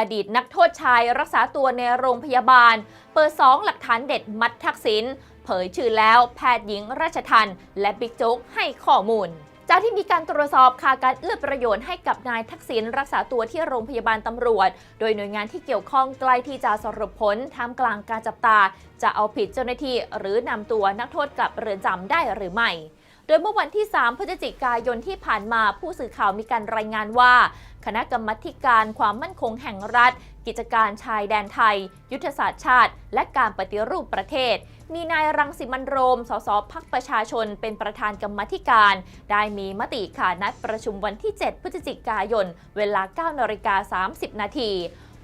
อดีตนักโทษชายรักษาตัวในโรงพยาบาล เปิดสองหลักฐานเด็ดมัดทักษิณเผยชื่อแล้วแพทย์หญิงราชทันและบิ๊กโจ๊กให้ข้อมูลจากที่มีการตรวจสอบค่าการเอื้อประโยชน์ให้กับนายทักษิณรักษาตัวที่โรงพยาบาลตำรวจ โดยหน่วยงานที่เกี่ยวข้องใกล้ที่จะสรุปผลท่ามกลางการจับตา จะเอาผิดเจ้าหน้าที่ หรือนำตัวนักโทษกลับเรือนจำได้หรือไม่ โดยเมื่อวันที่ 3 พฤศจิกายนที่ผ่านมาผู้สื่อข่าวมีการรายงานว่า คณะกรรมธิการความมั่นคงแห่งรัฐ กิจการชายแดนไทย ยุทธศาสตร์ชาติ และการปฏิรูปประเทศ มีนายรังสิมันโรม สสพักประชาชน เป็นประธานกรรมธิการ ได้มีมติขานัดประชุมวันที่ 7 พฤศจิกายน เวลา 9นาฬิกา30 นาที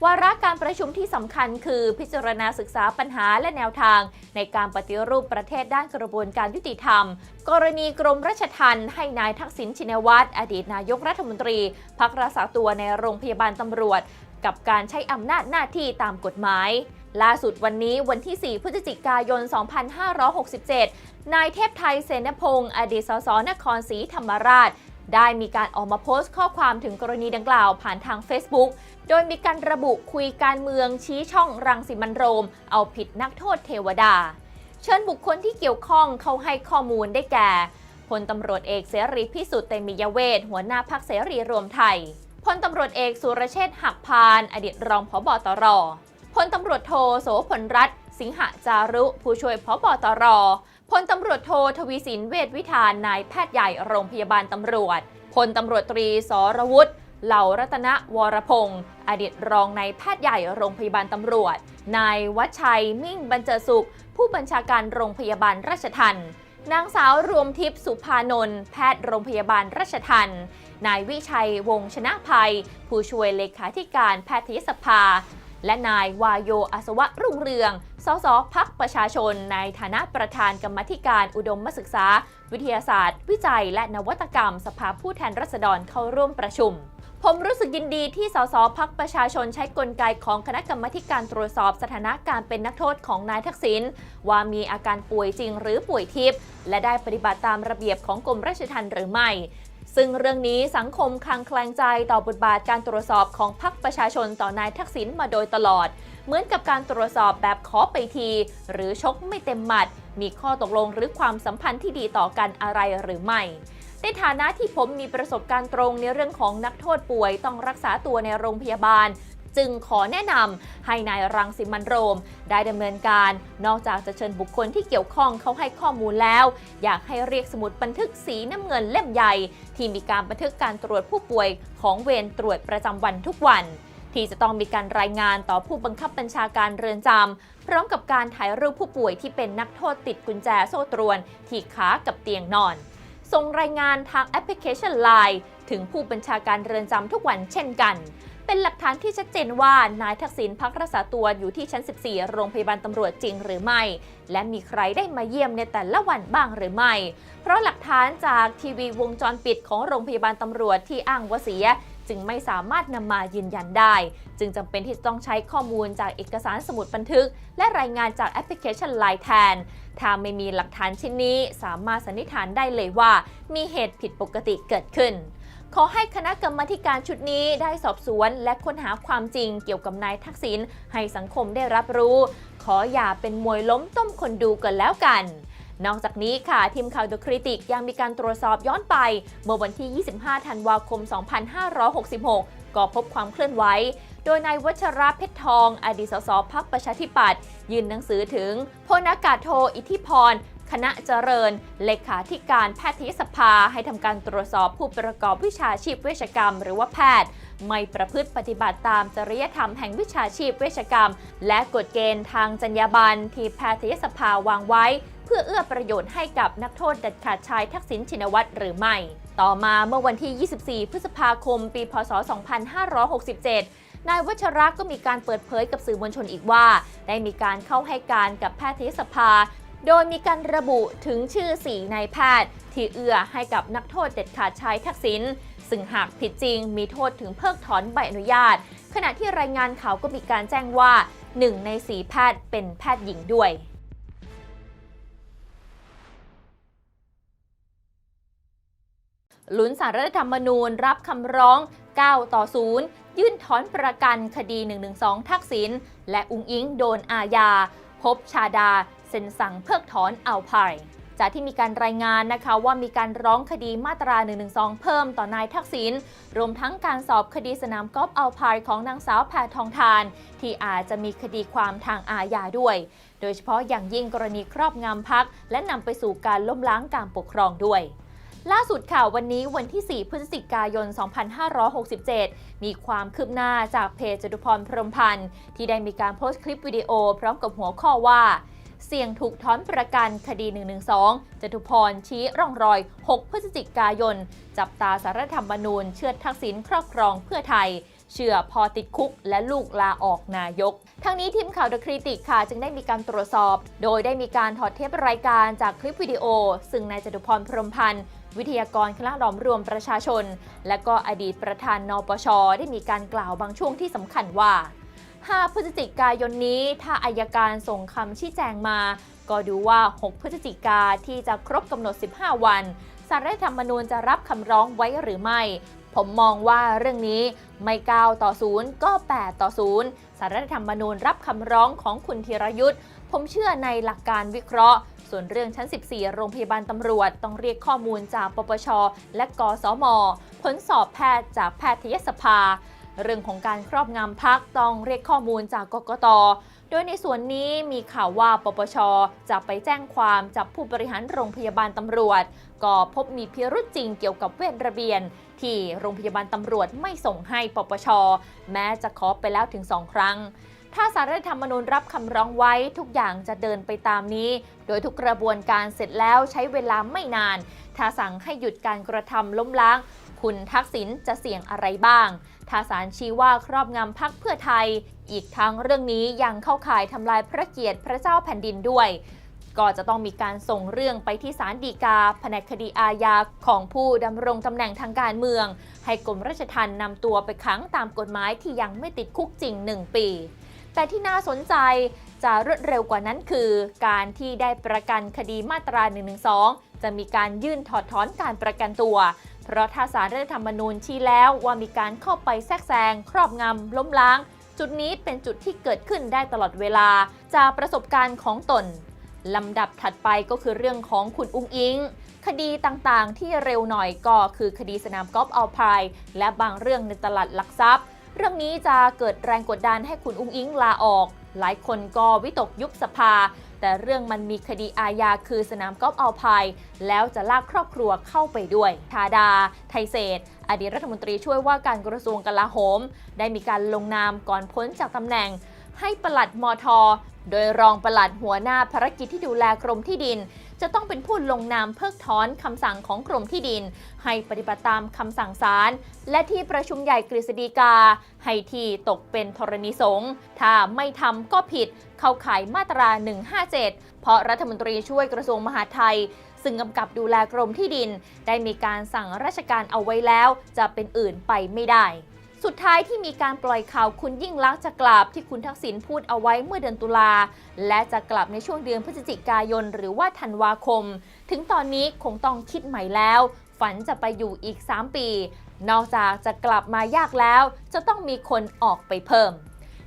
วาระการประชุมที่สำคัญคือพิจารณาศึกษาปัญหาและแนวทาง ในการปฏิรูปประเทศด้านกระบวนการยุติธรรม กรณีกรมราชทัณฑ์ให้นายทักษิณชินวัตรอดีตนายกรัฐมนตรี พักรักษาตัวในโรงพยาบาลตำรวจ กับการใช้อำนาจหน้าที่ตามกฎหมาย ล่าสุดวันนี้วันที่ 4 พฤศจิกายน 2567 นายเทพไทยเสนพงศ์อดีตสสนครศรีธรรมราช ได้มีการออกมาโพสต์ข้อความถึงกรณีดังกล่าวผ่านทาง Facebook โดยมีการระบุคุยการเมืองชี้ช่องรังสิมันโรม เอาผิดนักโทษเทวดา เชิญบุคคลที่เกี่ยวข้องเข้าให้ข้อมูลได้แก่พลตำรวจเอกเสรีพิสุทธิ์เตมียเวทหัวหน้าพักเสรีรวมไทยพลตำรวจเอกสุรเชษฐ์หักพานอดีตรองผบตรพลตำรวจโทโสพลรัตน์สิงหจารุ ผู้ช่วยผบตร พลตำรวจโททวีสินเวชวิธานนายแพทย์ใหญ่โรงพยาบาลตำรวจ พลตำรวจตรีสรวุฒิเหล่ารัตนวรพงศ์อดีตรองนายแพทย์ใหญ่โรงพยาบาลตำรวจ นายวัชชัยมิ่งบรรเจอสุข ผู้บัญชาการโรงพยาบาลราชทันนางสาวรวมทิพย์สุภานนท์แพทย์โรงพยาบาลราชทันนายวิชัยวงศ์ชนะภัย ผู้ช่วยเลขาธิการแพทยสภา และนายวายโยอัศวะรุ่งเรือง สสพักประชาชน ในฐานะประธานกรรมธิการอุดมศึกษา วิทยาศาสตร์ วิจัย และนวัตกรรม สภาผู้แทนราษฎรเข้าร่วมประชุมผมรู้สึกยินดีที่สสพักประชาชนใช้กลไกของคณะกรรมการตรวจสอบสถานะการเป็นนักโทษของนายทักษิณว่ามีอาการป่วยจริงหรือป่วยทิพย์และได้ปฏิบัติตามระเบียบของกรมราชทัณฑ์หรือไม่ ซึ่งเรื่องนี้สังคมคลางแคลงใจต่อบทบาทการตรวจสอบของพรรคประชาชนต่อนายทักษิณมาโดยตลอด เหมือนกับการตรวจสอบแบบขอไปที หรือชกไม่เต็มหมัด มีข้อตกลงหรือความสัมพันธ์ที่ดีต่อกันอะไรหรือไม่ในฐานะที่ผมมีประสบการณ์ตรงในเรื่องของนักโทษป่วยต้องรักษาตัวในโรงพยาบาล จึงขอแนะนำให้นายรังสิมันโรม ได้ดำเนินการ นอกจากจะเชิญบุคคลที่เกี่ยวข้องเขาให้ข้อมูลแล้ว อยากให้เรียกสมุดบันทึกสีน้ำเงินเล่มใหญ่ ที่มีการบันทึกการตรวจผู้ป่วยของเวรตรวจประจำวันทุกวันที่จะต้องมีการรายงานต่อผู้บังคับบัญชาการเรือนจำพร้อมกับการถ่ายรูปผู้ป่วยที่เป็นนักโทษติดกุญแจโซ่ตรวน ที่ขากับเตียงนอน ส่งรายงานทางแอปพลิเคชัน Line ถึงผู้บัญชาการเรือนจำทุกวันเช่นกัน เป็นหลักฐานที่ชัดเจนว่านายทักษิณพักรักษาตัวอยู่ที่ชั้น 14 โรงพยาบาลตำรวจจริงหรือไม่ และมีใครได้มาเยี่ยมในแต่ละวันบ้างหรือไม่ เพราะหลักฐานจากทีวีวงจรปิดของโรงพยาบาลตำรวจที่อ้างว่าเสียจึงไม่สามารถนำมายืนยันได้ จึงจำเป็นที่ต้องใช้ข้อมูลจากเอกสารสมุดบันทึก และรายงานจากแอปพลิเคชัน Line แทน ถ้าไม่มีหลักฐานชิ้นนี้ สามารถสันนิษฐานได้เลยว่า มีเหตุผิดปกติเกิดขึ้น ขอให้คณะกรรมการชุดนี้ได้สอบสวน และค้นหาความจริงเกี่ยวกับนายทักษิณให้สังคมได้รับรู้ ขออย่าเป็นมวยล้มต้มคนดูกันแล้วกันนอกจากนี้ค่ะ ทีมข่าว The Critic ยังมีการตรวจสอบย้อนไป เมื่อวันที่ 25 ธันวาคม 2566 ก็พบความเคลื่อนไหว โดยนายวัชระเพชรทอง อดีตสสพักประชาธิปัตย์ยื่นหนังสือถึงพลอากาศโทอิทธิพร คณะเจริญ เลขาธิการแพทยสภาให้ทำการตรวจสอบผู้ประกอบวิชาชีพเวชกรรม หรือว่าแพทย์ ไม่ประพฤติปฏิบัติตามจริยธรรมแห่งวิชาชีพเวชกรรม และกฎเกณฑ์ทางจรรยาบรรณที่แพทยสภาวางไว้ เพื่อเอื้อประโยชน์ให้กับนักโทษเด็ดขาดชายทักษิณชินวัตรหรือไม่ ต่อมาเมื่อวันที่ 24 พฤษภาคม ปี พศ 2567นายวัชระก็มีการเปิดเผยกับสื่อมวลชนอีกว่า ได้มีการเข้าให้การกับแพทยสภา โดยมีการระบุถึงชื่อสีนายแพทย์ ที่เอื้อให้กับนักโทษเด็ดขาดชายทักษิณซึ่งหากผิดจริงมีโทษถึงเพิกถอนใบอนุญาต ขณะที่รายงานข่าวก็มีการแจ้งว่า 1 ใน4แพทย์เป็นแพทย์หญิงด้วยลุ้นสารรัฐธรรมนูญรับคำร้อง 9 ต่อ 0 ยื่นถอนประกันคดี 112 ทักษิณและอุงอิงโดนอาญา พบชาดา เซ็นสั่งเพิกถอนเอาภายจากที่มีการรายงานนะคะว่ามีการร้องคดีมาตรา 112 เพิ่มต่อนายทักษิณ รวมทั้งการสอบคดีสนามกอล์ฟเอาพายของนางสาวแพทองทาน ที่อาจจะมีคดีความทางอาญาด้วย โดยเฉพาะอย่างยิ่งกรณีครอบงำพัก และนำไปสู่การล้มล้างการปกครองด้วยล่าสุดข่าววันนี้วันที่ 4 พฤศจิกายน 2567 มีความคืบหน้าจากเพจจตุพรพรหมพันธ์ที่ได้มีการโพสต์คลิปวิดีโอพร้อมกับหัวข้อว่า เสี่ยงถูกถอนประกันคดี 112 จตุพรชี้ร่องรอย 6 พฤศจิกายน จับตาสารธรรมนูญ เชื่อดทักษิณครอบครองเพื่อไทยเชื่อพอติดคุกและลูกลาออกนายก ทั้งนี้ทีมข่าว The Critic ค่ะ จึงได้มีการตรวจสอบ โดยได้มีการถอดเทปรายการจากคลิปวิดีโอ ซึ่งนายจตุพรพรมพันธ์ วิทยากรคณะหลอมรวมประชาชน และก็อดีตประธานนปช ได้มีการกล่าวบางช่วงที่สำคัญว่า 5 พฤศจิกายนนี้ ถ้าอายการส่งคำชี้แจงมา ก็ดูว่า 6 พฤศจิกาที่จะครบกำหนด 15 วันสารรัฐธรรมนูญจะรับคำร้องไว้หรือไม่ ผมมองว่าเรื่องนี้ไม่9ต่อ0ก็ 8 ต่อ0สารรัฐธรรมนูญรับคำร้องของคุณธีรยุทธ์ผมเชื่อในหลักการวิเคราะห์ ส่วนเรื่องชั้น 14 โรงพยาบาลตำรวจ ต้องเรียกข้อมูลจากปปช และกสม ผลสอบแพทย์จากแพทยสภา เรื่องของการครอบงำพักต้องเรียกข้อมูลจากกกต โดยในส่วนนี้มีข่าวว่าปปชจะไปแจ้งความจับผู้บริหารโรงพยาบาลตำรวจ ก็พบมีพิรุษจริงเกี่ยวกับเวทระเบียน ที่โรงพยาบาลตำรวจไม่ส่งให้ปปช แม้จะขอไปแล้วถึงสองครั้ง ถ้าสารรัฐธรรมนูญรับคำร้องไว้ทุกอย่างจะเดินไปตามนี้ โดยทุกกระบวนการเสร็จแล้วใช้เวลาไม่นาน ถ้าสั่งให้หยุดการกระทำล้มล้าง คุณทักษิณจะเสี่ยงอะไรบ้างถ้าศาลชี้ว่าครอบงำพักเพื่อไทย อีกทั้งเรื่องนี้ยังเข้าข่ายทำลายพระเกียรติพระเจ้าแผ่นดินด้วยก็จะต้องมีการส่งเรื่องไปที่ศาลฎีกา แผนกคดีอาญาของผู้ดำรงตำแหน่งทางการเมือง ให้กรมราชทัณฑ์นำตัวไปขังตามกฎหมายที่ยังไม่ติดคุกจริง 1 ปี แต่ที่น่าสนใจจะรวดเร็วกว่านั้นคือ การที่ได้ประกันคดีมาตรา 112 จะมีการยื่นถอดถอนการประกันตัว เพราะถ้าสารรัฐธรรมนูญชี้แล้วว่ามีการเข้าไปแทรกแซง ครอบงำล้มล้าง จุดนี้เป็นจุดที่เกิดขึ้นได้ตลอดเวลา จากประสบการณ์ของตนลำดับถัดไปก็คือเรื่องของคุณอุ้งอิง คดีต่างๆ ที่เร็วหน่อยก็คือคดีสนามกอล์ฟอัลพายและบางเรื่องในตลาดหลักทรัพย์ เรื่องนี้จะเกิดแรงกดดันให้คุณอุ้งอิงลาออก หลายคนก็วิตกยุบสภา แต่เรื่องมันมีคดีอาญาคือสนามกอล์ฟอัลพายแล้วจะลากครอบครัวเข้าไปด้วย ทาดา ไทยเศษ อดีตรัฐมนตรีช่วยว่าการกระทรวงกลาโหม ได้มีการลงนามก่อนพ้นจากตำแหน่ง ให้ปลัดมทโดยรองปลัดหัวหน้าภารกิจที่ดูแลกรมที่ดิน จะต้องเป็นผู้ลงนามเพิกถอนคำสั่งของกรมที่ดิน ให้ปฏิบัติตามคำสั่งศาลและที่ประชุมใหญ่กฤษฎีกา ให้ที่ตกเป็นธรณีสงฆ์ถ้าไม่ทำก็ผิดเข้าข่ายมาตรา 157 เพราะรัฐมนตรีช่วยกระทรวงมหาดไทย ซึ่งกำกับดูแลกรมที่ดิน ได้มีการสั่งราชการเอาไว้แล้ว จะเป็นอื่นไปไม่ได้ สุดท้ายที่มีการปล่อยข่าวคุณยิ่งลักษณ์จะกลับที่คุณทักษิณพูดเอาไว้เมื่อเดือนตุลา และจะกลับในช่วงเดือนพฤศจิกายนหรือว่าธันวาคม ถึงตอนนี้คงต้องคิดใหม่แล้ว ฝันจะไปอยู่อีก 3 ปี นอกจากจะกลับมายากแล้ว จะต้องมีคนออกไปเพิ่ม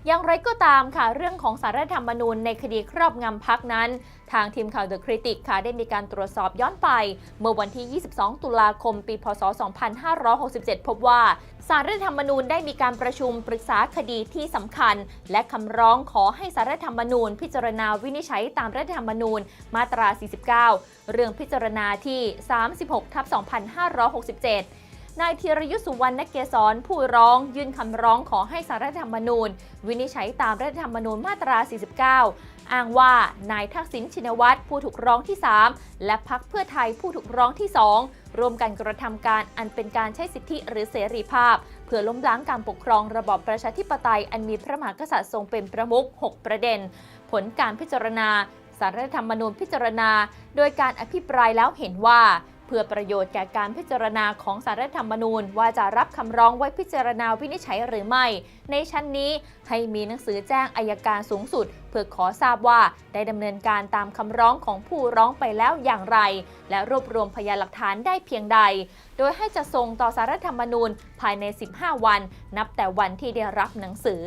อย่างไรก็ตามค่ะ เรื่องของสารรัฐธรรมนูญในคดีครอบงำพักนั้น ทางทีมข่าว The Critic ค่ะได้มีการตรวจสอบย้อนไป เมื่อวันที่ 22 ตุลาคม ปี พศ 2567 พบว่าสารรัฐธรรมนูญได้มีการประชุมปรึกษาคดีที่สำคัญ และคำร้องขอให้สารรัฐธรรมนูญ พิจารณาวินิจฉัยตามรัฐธรรมนูญมาตรา 49 เรื่องพิจารณาที่ 36ทับ2567 นายธีรยุทธสุวรรณเกษรผู้ร้องยื่นคำร้องขอให้สารรัฐธรรมนูญ วินิจฉัยตามรัฐธรรมนูญมาตรา 49 อ้างว่านายทักษิณชินวัตรผู้ถูกร้องที่ 3 และพักเพื่อไทยผู้ถูกร้องที่ 2 ร่วมกันกระทำการอันเป็นการใช้สิทธิหรือเสรีภาพ เพื่อล้มล้างการปกครองระบอบประชาธิปไตยอันมีพระมหากษัตริย์ทรงเป็นประมุข6 ประเด็น ผลการพิจารณาสารรัฐธรรมนูญพิจารณา โดยการอภิปรายแล้วเห็นว่า เพื่อประโยชน์แก่การพิจารณาของสารรัฐธรรมนูญ ว่าจะรับคำร้องไว้พิจารณาวินิจฉัยหรือไม่ ในชั้นนี้ให้มีหนังสือแจ้งอายการสูงสุด เพื่อขอทราบว่าได้ดำเนินการตามคำร้องของผู้ร้องไปแล้วอย่างไร และรวบรวมพยานหลักฐานได้เพียงใด โดยให้จะส่งต่อสารรัฐธรรมนูญภายใน 15 วัน นับแต่วันที่ได้รับหนังสือ